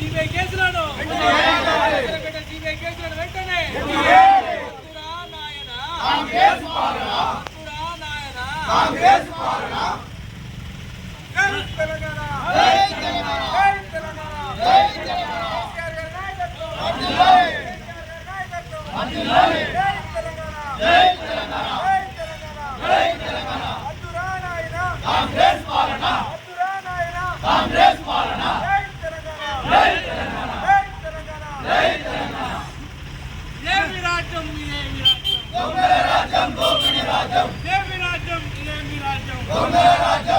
CBI కేసులను. CBI కేసులను వెంటనే. వద్దురా నాయనా. వద్దురా నాయనా. జై తెలంగాణ. జై తెలంగాణ. కేసీఆర్ గారి నాయకత్వం. కేసీఆర్ గారి నాయకత్వం. జై తెలంగాణ. జై తెలంగాణ. వద్దురా నాయనా. వద్దురా నాయనా. జై తెలంగాణ. జై తెలంగాణ. ఏమి రాజ్యం ఇదేమి రాజ్యం దోపిడి రాజ్యం ఏమి రాజ్యం ఇదేమి రాజ్యం అద్దురా నాయనా అద్దురా నాయనా అద్దురా నాయనా TRS TRS TRS TRS KCR నాయకత్వం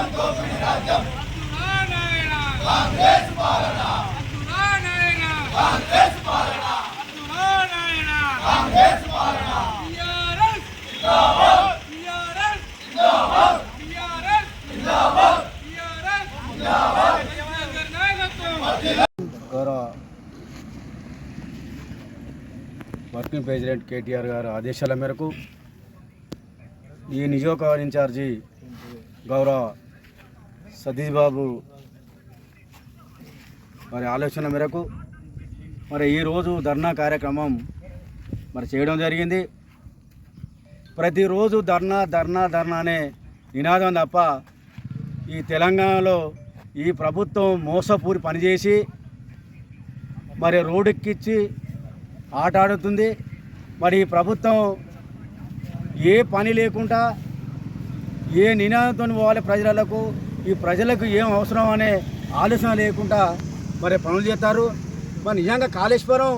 గౌరవ వర్కింగ్ ప్రెసిడెంట్ కేటీఆర్ గారి ఆదేశాల మేరకు ఈ నియోజకవర్గ ఇన్ఛార్జి గౌరవ సతీష్ బాబు వారి ఆలోచన మేరకు మరి ఈరోజు ధర్నా కార్యక్రమం మరి చేయడం జరిగింది. ప్రతిరోజు ధర్నా ధర్నా ధర్నా అనే నినాదం తప్ప ఈ తెలంగాణలో ఈ ప్రభుత్వం మోసపూరి పనిచేసి మరి రోడ్డెక్కిచ్చి ఆట ఆడుతుంది. మరి ఈ ప్రభుత్వం ఏ పని లేకుండా ఏ నినాదంతో పోవాలి ప్రజలకు. ఈ ప్రజలకు ఏం అవసరం అనే ఆలోచన లేకుండా మరి పనులు చేస్తారు. మరి నిజంగా కాళేశ్వరం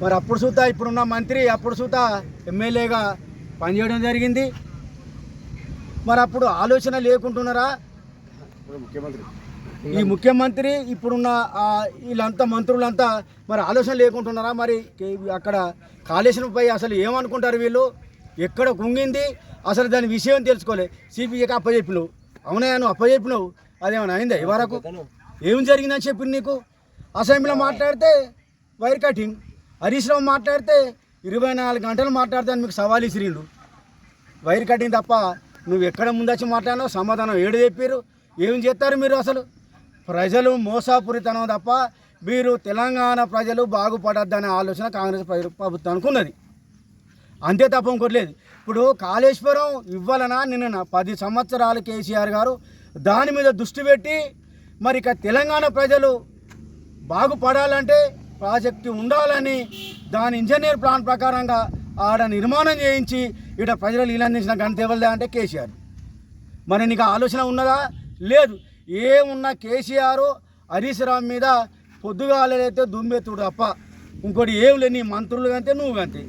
మరి అప్పుడు చూతా ఇప్పుడున్న మంత్రి అప్పుడు చూతా ఎమ్మెల్యేగా పనిచేయడం జరిగింది. మరి అప్పుడు ఆలోచన లేకుంటున్నారా? ఈ ముఖ్యమంత్రి ఇప్పుడున్న వీళ్ళంతా మంత్రులంతా మరి ఆలోచన లేకుంటున్నారా? మరి అక్కడ కాళేశ్వరంపై అసలు ఏమనుకుంటారు వీళ్ళు? ఎక్కడ కుంగింది? అసలు దాని విషయం తెలుసుకోలే. సిపిఐకి అప్పచెప్పినావు అవునా నువ్వు అప్పచెప్పినావు అదేమైనా అయిందా ఈ వరకు? ఏం జరిగిందని చెప్పింది నీకు? అసెంబ్లీలో మాట్లాడితే వైర్ కటింగ్. హరీష్ రావు మాట్లాడితే ఇరవై నాలుగు గంటలు మాట్లాడితే అని మీకు సవాల్ ఇసిరిండు వైర్ కటింగ్ తప్ప నువ్వు ఎక్కడ ముందొచ్చి మాట్లాడినావు? సమాధానం ఏడు చెప్పారు ఏం చేస్తారు మీరు అసలు? ప్రజలు మోసాపురితనం తప్ప మీరు తెలంగాణ ప్రజలు బాగుపడద్దనే ఆలోచన కాంగ్రెస్ ప్ర- ప్రభుత్వానికి ఉన్నది. అంతే తప్ప ఇంకోటి లేదు. ఇప్పుడు కాళేశ్వరం ఇవ్వాలనా నిన్న పది సంవత్సరాలు కేసీఆర్ గారు దాని మీద దృష్టి పెట్టి మరి ఇక తెలంగాణ ప్రజలు బాగుపడాలంటే ప్రాజెక్టు ఉండాలని దాని ఇంజనీర్ ప్లాన్ ప్రకారంగా ఆడ నిర్మాణం చేయించి ఇక్కడ ప్రజలు ఇలాందించిన గంట ఎవరిదా అంటే కేసీఆర్. మరి నీకు ఆ ఆలోచన ఉన్నదా? లేదు. ఏమున్నా కేసీఆర్ హరీష్ రామ్ మీద పొద్దుగాలైతే దుమ్మెత్తుడు తప్ప ఇంకోటి ఏం లేని మంత్రులు అంతే నువ్వు అంతే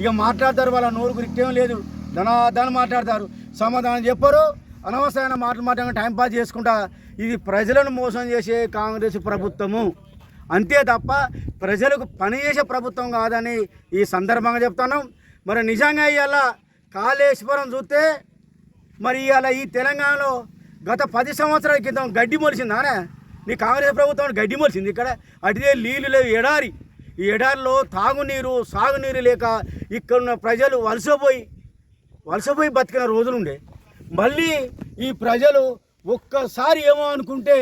ఇక మాట్లాడతారు వాళ్ళ నోరు ఇట్టేం లేదు. ధనాధాన్ని మాట్లాడతారు. సమాధానం చెప్పరు. అనవసరమైన మాటలు మాట్లాడక టైం పాస్ చేసుకుంటా. ఇది ప్రజలను మోసం చేసే కాంగ్రెస్ ప్రభుత్వము. అంతే తప్ప ప్రజలకు పనిచేసే ప్రభుత్వం కాదని ఈ సందర్భంగా చెప్తాను మరి నిజంగా ఇవాళ కాళేశ్వరం చూస్తే మరి ఇవాళ ఈ తెలంగాణలో గత పది సంవత్సరాల క్రితం గడ్డి మొలిసిందానే నీ కాంగ్రెస్ ప్రభుత్వం గడ్డి మొలిసింది ఇక్కడ. అటుదే నీళ్ళు లేవు ఎడారి. ఈ ఎడారిలో తాగునీరు సాగునీరు లేక ఇక్కడున్న ప్రజలు వలసపోయి వలసపోయి బతికిన రోజులుండే. మళ్ళీ ఈ ప్రజలు ఒక్కసారి ఏమో అనుకుంటే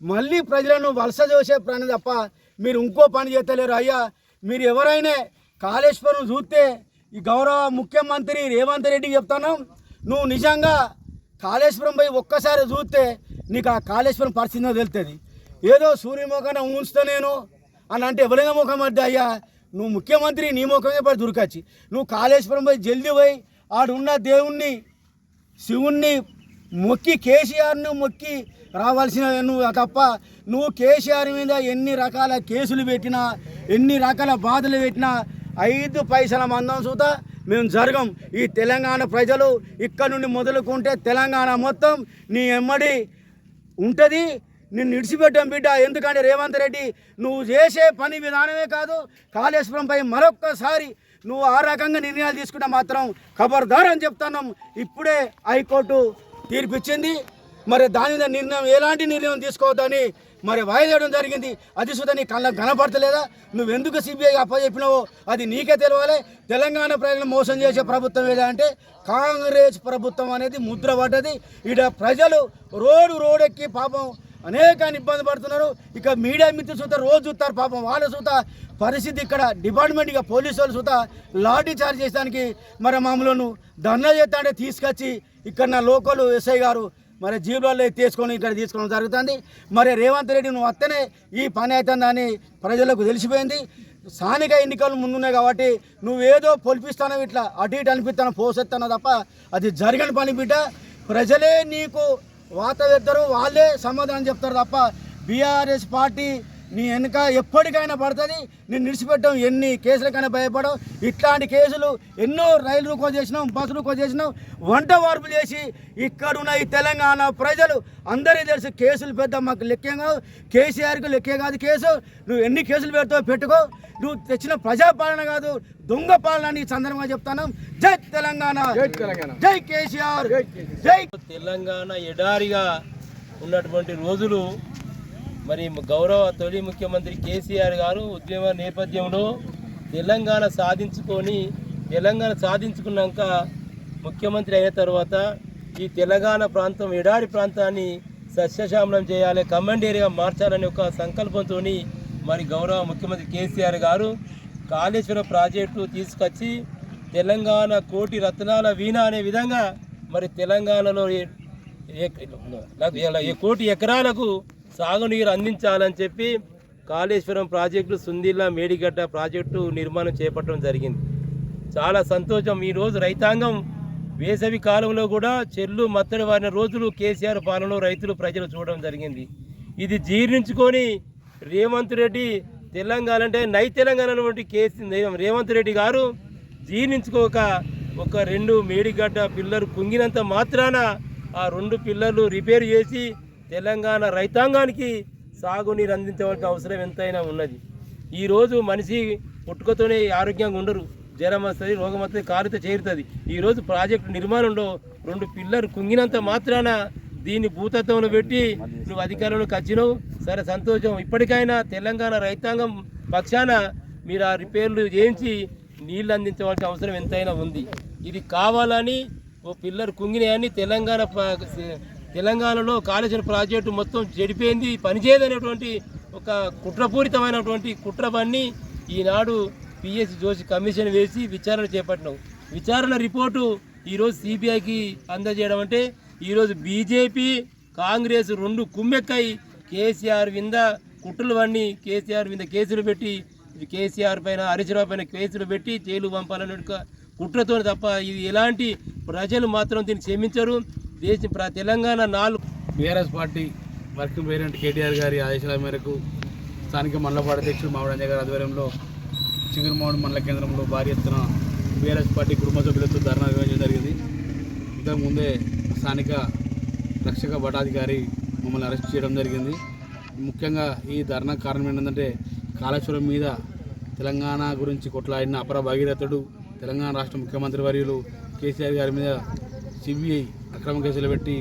మళ్ళీ ప్రజలను వలస చూసే పని తప్ప మీరు ఇంకో పని చేస్తలేరు. అయ్యా మీరు ఎవరైనా కాళేశ్వరం చూస్తే ఈ గౌరవ ముఖ్యమంత్రి రేవంత్ రెడ్డికి చెప్తాను నువ్వు నిజంగా కాళేశ్వరం పోయి ఒక్కసారి చూస్తే నీకు ఆ కాళేశ్వరం పరిస్థితి తెలుస్తుంది. ఏదో సూర్యముఖాన ఉంచుతా నేను అని అంటే ఎవరైనా ముఖం పడ్డా అయ్యా నువ్వు ముఖ్యమంత్రి నీ ముఖమే పడి దొరకచ్చి నువ్వు కాళేశ్వరం పోయి జల్దీ పోయి ఆడున్న దేవుణ్ణి శివుణ్ణి మొక్కి కేసీఆర్ను మొక్కి రావాల్సిన నువ్వు తప్ప నువ్వు కేసీఆర్ మీద ఎన్ని రకాల కేసులు పెట్టినా ఎన్ని రకాల బాధలు పెట్టినా ఐదు పైసల మందం చూత మేము జరగం. ఈ తెలంగాణ ప్రజలు ఇక్కడ నుండి మొదలుకుంటే తెలంగాణ మొత్తం నీ ఎమ్మడి ఉంటుంది నిన్ను ఇడిచిపెట్టాం బిడ్డ. ఎందుకంటే రేవంత్ రెడ్డి నువ్వు చేసే పని విధానమే కాదు కాళేశ్వరంపై మరొక్కసారి నువ్వు ఆ రకంగా నిర్ణయాలు తీసుకుంటే మాత్రం ఖబర్దార్ అని చెప్తున్నాం. ఇప్పుడే హైకోర్టు తీర్పిచ్చింది మరి దాని మీద నిర్ణయం ఎలాంటి నిర్ణయం తీసుకోవద్దని మరి వాయిదేయడం జరిగింది. అది సుధా నీ కళ్ళకు కనపడతలేదా? నువ్వు ఎందుకు సిబిఐ అప్పచెప్పినావో అది నీకే తెలియాలి తెలంగాణ ప్రజలను మోసం చేసే ప్రభుత్వం ఏదా అంటే కాంగ్రెస్ ప్రభుత్వం అనేది ముద్ర పడ్డది. ఇడ ప్రజలు రోడ్డు రోడెక్కి పాపం అనేకాన్ని ఇబ్బంది పడుతున్నారు. ఇక మీడియా మిత్రులు చూస్తారు రోజు చూస్తారు పాపం వాళ్ళ చూత పరిస్థితి ఇక్కడ డిపార్ట్మెంట్ ఇక పోలీసు వాళ్ళు చూత లాఠీ చార్జ్ చేసడానికి మరి మామూలు ధర్నా చేస్తాడే తీసుకొచ్చి ఇక్కడ నా లోకల్ ఎస్ఐ గారు మరి జీబులలో తీసుకొని ఇక్కడ తీసుకోవడం జరుగుతుంది. మరి రేవంత్ రెడ్డి నువ్వు వస్తేనే ఈ పని అవుతుందని ప్రజలకు తెలిసిపోయింది. స్థానిక ఎన్నికలు ముందున్నాయి కాబట్టి నువ్వేదో పొలిపిస్తానో ఇట్లా అటు ఇటు అనిపిస్తానో పోసెత్తానో తప్ప అది జరగని పని బిడ్డ. ప్రజలే నీకు వాత వేస్తారు వాళ్ళే సమాధానం చెప్తారు తప్ప బీఆర్ఎస్ పార్టీ నీ వెనుక ఎప్పటికైనా పడుతుంది. నేను నిడిచిపెట్టాం ఎన్ని కేసులకైనా భయపడవు. ఇట్లాంటి కేసులు ఎన్నో రైలు రూకో చేసినాం బస్సు రూకో చేసినాం. వంట వార్పులు చేసి ఇక్కడున్న ఈ తెలంగాణ ప్రజలు అందరికీ తెలుసు కేసులు పెద్ద మాకు లెక్కే కాదు కేసీఆర్కి లెక్కే కాదు కేసు. నువ్వు ఎన్ని కేసులు పెడతావు పెట్టుకో. నువ్వు తెచ్చిన ప్రజాపాలన కాదు దొంగ పాలన అని సందర్భంగా చెప్తాను. జై తెలంగాణ. జై కేసీఆర్. జై తెలంగాణ ఎడారిగా ఉన్నటువంటి రోజులు మరి గౌరవ తొలి ముఖ్యమంత్రి కేసీఆర్ గారు ఉద్యమ నేపథ్యంలో తెలంగాణ సాధించుకొని తెలంగాణ సాధించుకున్నాక ముఖ్యమంత్రి అయిన తర్వాత ఈ తెలంగాణ ప్రాంతం ఎడారి ప్రాంతాన్ని సస్యశామలం చేయాలి కమాండ్ ఏరియా మార్చాలనే ఒక సంకల్పంతో మరి గౌరవ ముఖ్యమంత్రి కేసీఆర్ గారు కాళేశ్వరం ప్రాజెక్టు తీసుకొచ్చి తెలంగాణ కోటి రత్నాల వీణ అనే విధంగా మరి తెలంగాణలో కోటి ఎకరాలకు సాగునీరు అందించాలని చెప్పి కాళేశ్వరం ప్రాజెక్టు సుందిల్లా మేడిగడ్డ ప్రాజెక్టు నిర్మాణం చేపట్టడం జరిగింది. చాలా సంతోషం. ఈరోజు రైతాంగం వేసవి కాలంలో కూడా చెల్లు మత్తడి వారిన రోజులు కేసీఆర్ పాలనలో రైతులు ప్రజలు చూడడం జరిగింది. ఇది జీర్ణించుకొని రేవంత్ రెడ్డి తెలంగాణ అంటే నై తెలంగాణ వంటి కేసీ రేవంత్ రెడ్డి గారు జీర్ణించుకోక ఒక రెండు మేడిగడ్డ పిల్లలు కుంగినంత మాత్రాన ఆ రెండు పిల్లలు రిపేర్ చేసి తెలంగాణ రైతాంగానికి సాగునీరు అందించవలసిన అవసరం ఎంతైనా ఉన్నది. ఈరోజు మనిషి పుట్టుకతోనే ఆరోగ్యంగా ఉండరు. జ్వరం వస్తుంది రోగం వస్తుంది కారిత చేరుతుంది. ఈరోజు ప్రాజెక్టు నిర్మాణంలో రెండు పిల్లలు కుంగినంత మాత్రాన దీన్ని భూతత్వంలో పెట్టి నువ్వు అధికారంలోకి వచ్చినావు. సరే సంతోషం. ఇప్పటికైనా తెలంగాణ రైతాంగం పక్షాన మీరు ఆ రిపేర్లు చేయించి నీళ్ళు అందించవలసిన అవసరం ఎంతైనా ఉంది. ఇది కావాలని ఓ పిల్లలు కుంగినాయని తెలంగాణ తెలంగాణలో కాళేశ్వరం ప్రాజెక్టు మొత్తం చెడిపోయింది. పనిచేయదనేటువంటి ఒక కుట్రపూరితమైనటువంటి కుట్రవన్నీ ఈనాడు పిఎస్సి జోషి కమిషన్ వేసి విచారణ చేపట్టినాం. విచారణ రిపోర్టు ఈరోజు సిబిఐకి అందజేయడం అంటే ఈరోజు బీజేపీ కాంగ్రెస్ రెండు కుమ్మెక్కై కేసీఆర్ వింద కుట్రలు వన్ని కేసీఆర్ మీద కేసులు పెట్టి కేసీఆర్ పైన హరీశ్రావు పైన కేసులు పెట్టి జైలు పంపాలనే కుట్రతో తప్ప ఇది ఎలాంటి ప్రజలు మాత్రం దీన్ని క్షమించరు. దేశ ప్ర- తెలంగాణ నాలుగు. BRS party working president KTR గారి ఆదేశాల మేరకు స్థానిక మండలపాటి అధ్యక్షుడు మామిడి గారి ఆధ్వర్యంలో చిగురుమౌడ్ మండల కేంద్రంలో భారీ ఎత్తున బీఆర్ఎస్ పార్టీ కుటుంబ సభ్యులతో ధర్నా నిర్వహించడం జరిగింది. ఇంతకుముందే స్థానిక రక్షక భటాధికారి మమ్మల్ని అరెస్ట్ చేయడం జరిగింది. ముఖ్యంగా ఈ ధర్నా కారణం ఏంటంటే కాళేశ్వరం మీద తెలంగాణ గురించి కొట్లాడిన అపర భగీరథుడు తెలంగాణ రాష్ట్ర ముఖ్యమంత్రి వర్యులు కేసీఆర్ గారి మీద సిబిఐ అక్రమ కేసులు పెట్టి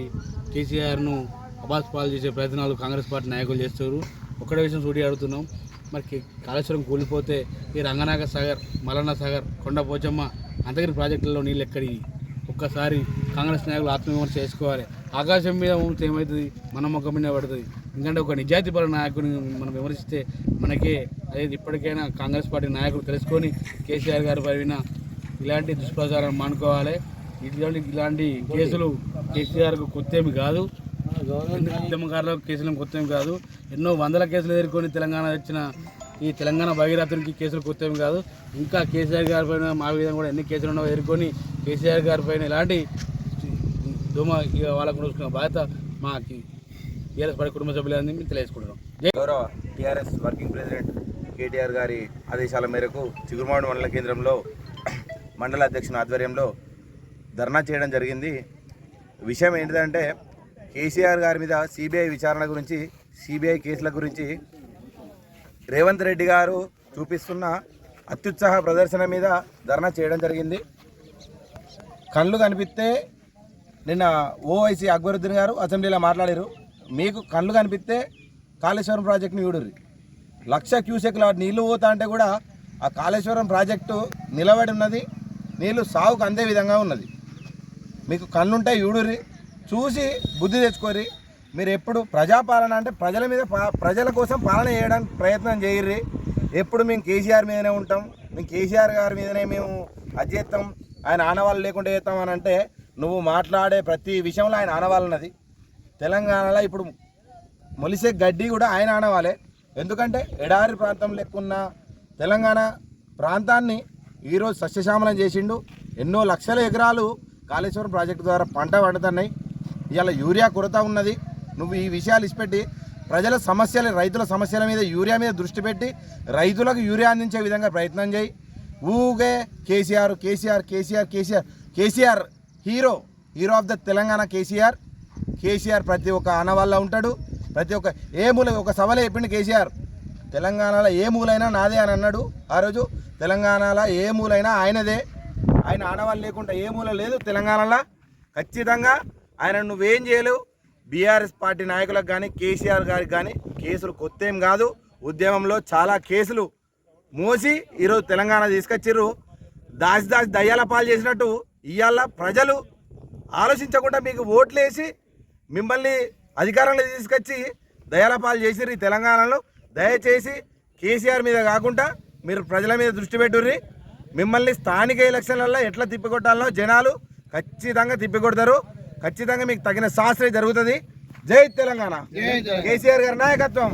కేసీఆర్ను అబాస్ పాలు చేసే ప్రయత్నాలు కాంగ్రెస్ పార్టీ నాయకులు చేస్తారు. ఒక్కడే విషయం సూటి అడుగుతున్నాం. మరి కాళేశ్వరం కూలిపోతే ఈ రంగనాగ సాగర్ మలన్న సాగర్ కొండ పోచమ్మ అంతగిరి ప్రాజెక్టులలో నీళ్ళు ఎక్కడి ఒక్కసారి కాంగ్రెస్ నాయకులు ఆత్మవిమర్శ చేసుకోవాలి. ఆకాశం మీద ఉంటే ఏమవుతుంది? మన మొక్క మీద పడుతుంది. ఎందుకంటే ఒక నిజాయితీపర నాయకుని మనం విమర్శిస్తే మనకే అదే ఇప్పటికైనా కాంగ్రెస్ పార్టీ నాయకులు తెలుసుకొని కేసీఆర్ గారి పైన ఇలాంటి దుష్ప్రచారం మానుకోవాలి. ఇలాంటి ఇలాంటి కేసులు కేసీఆర్కు కొత్తేమి కాదు. ఉద్యమకారులకు కేసులు కొత్తేమి కాదు. ఎన్నో వందల కేసులు ఎదుర్కొని తెలంగాణ వచ్చిన ఈ తెలంగాణ భగీరథునికి కేసులు కొత్తేమి కాదు. ఇంకా కేసీఆర్ గారి పైన మా విధంగా కూడా ఎన్ని కేసులు ఉన్నాయో ఎదుర్కొని కేసీఆర్ గారి పైన ఎలాంటి దోమ ఇక వాళ్ళకు చూసుకున్న బాధ్యత మాకి బీఆర్ఎస్ పార్టీ కుటుంబ సభ్యులని మేము తెలియజేసుకుంటున్నాం. గౌరవ టీఆర్ఎస్ వర్కింగ్ ప్రెసిడెంట్ కేటీఆర్ గారి ఆదేశాల మేరకు చిగురుమాడు మండల కేంద్రంలో మండల అధ్యక్షుని ఆధ్వర్యంలో ధర్నా చేయడం జరిగింది. విషయం ఏంటిదంటే కేసీఆర్ గారి మీద సిబిఐ విచారణ గురించి సిబిఐ కేసుల గురించి రేవంత్ రెడ్డి గారు చూపిస్తున్న అత్యుత్సాహ ప్రదర్శన మీద ధర్నా చేయడం జరిగింది. కళ్ళు కనిపిస్తే నిన్న ఓవైసీ అక్బరుద్దీన్ గారు అసెంబ్లీలో మాట్లాడారు. మీకు కళ్ళు కనిపిస్తే కాళేశ్వరం ప్రాజెక్టుని చూడుర్రి. లక్ష క్యూసెక్ల నీళ్ళు పోతా అంటే కూడా ఆ కాళేశ్వరం ప్రాజెక్టు నిలబడి ఉన్నది. నీళ్ళు సాగుకు అందే విధంగా ఉన్నది. మీకు కళ్ళుంటే యూడురి చూసి బుద్ధి తెచ్చుకోరి మీరు ఎప్పుడు ప్రజాపాలన అంటే ప్రజల మీద ప్రజల కోసం పాలన చేయడానికి ప్రయత్నం చేయర్రి. ఎప్పుడు మేము కేసీఆర్ మీదనే ఉంటాం. మేము కేసీఆర్ గారి మీదనే మేము అది చేస్తాం. ఆయన ఆనవాళ్ళు లేకుండా చేస్తాం అని అంటే నువ్వు మాట్లాడే ప్రతి విషయంలో ఆయన ఆనవాళ్ళన్నది. తెలంగాణలో ఇప్పుడు మొలిసే గడ్డి కూడా ఆయన ఆనవాలే ఎందుకంటే ఎడారి ప్రాంతం లెక్కున్న తెలంగాణ ప్రాంతాన్ని ఈరోజు సస్యశ్యామలం చేసిండు. ఎన్నో లక్షల ఎకరాలు కాళేశ్వరం ప్రాజెక్టు ద్వారా పంట పండుతున్నాయి. ఇవాళ యూరియా కొరత ఉన్నది. నువ్వు ఈ విషయాలు ఇచ్చిపెట్టి ప్రజల సమస్యలు రైతుల సమస్యల మీద యూరియా మీద దృష్టి పెట్టి రైతులకు యూరియా అందించే విధంగా ప్రయత్నం చేయి. ఊగే KCR KCR KCR KCR KCR hero hero of the Telangana KCR. KCR ప్రతి ఒక్క ఆనవాళ్ళ ఉంటాడు. ప్రతి ఒక్క ఏ మూల ఒక సవాలే చెప్పిండు కేసీఆర్. తెలంగాణలో ఏ మూలైనా నాదే అని అన్నాడు. ఆ రోజు తెలంగాణలో ఏ మూలైనా ఆయనదే. ఆయన ఆనవాళ్ళు లేకుండా ఏ మూల లేదు తెలంగాణలో. ఖచ్చితంగా ఆయన నువ్వేం చేయలేవు. బీఆర్ఎస్ పార్టీ నాయకులకు కానీ కేసీఆర్ గారికి కానీ కేసులు కొత్త ఏం కాదు. ఉద్యమంలో చాలా కేసులు మోసి ఈరోజు తెలంగాణ తీసుకొచ్చిర్రు. దాసి దాచి దయ్యాల పాలు చేసినట్టు ఇవాళ ప్రజలు ఆలోచించకుండా మీకు ఓట్లేసి మిమ్మల్ని అధికారంలో తీసుకొచ్చి దయాల పాలు చేసిర్రు ఈ తెలంగాణలో. దయచేసి కేసీఆర్ మీద కాకుండా మీరు ప్రజల మీద దృష్టి పెట్టుర్రి. మిమ్మల్ని స్థానిక ఎలక్షన్లలో ఎట్లా తిప్పికొట్టాలనో జనాలు ఖచ్చితంగా తిప్పికొడతారు. ఖచ్చితంగా మీకు తగిన శాస్త్రం జరుగుతుంది. జై తెలంగాణ. కేసీఆర్ గారి నాయకత్వం.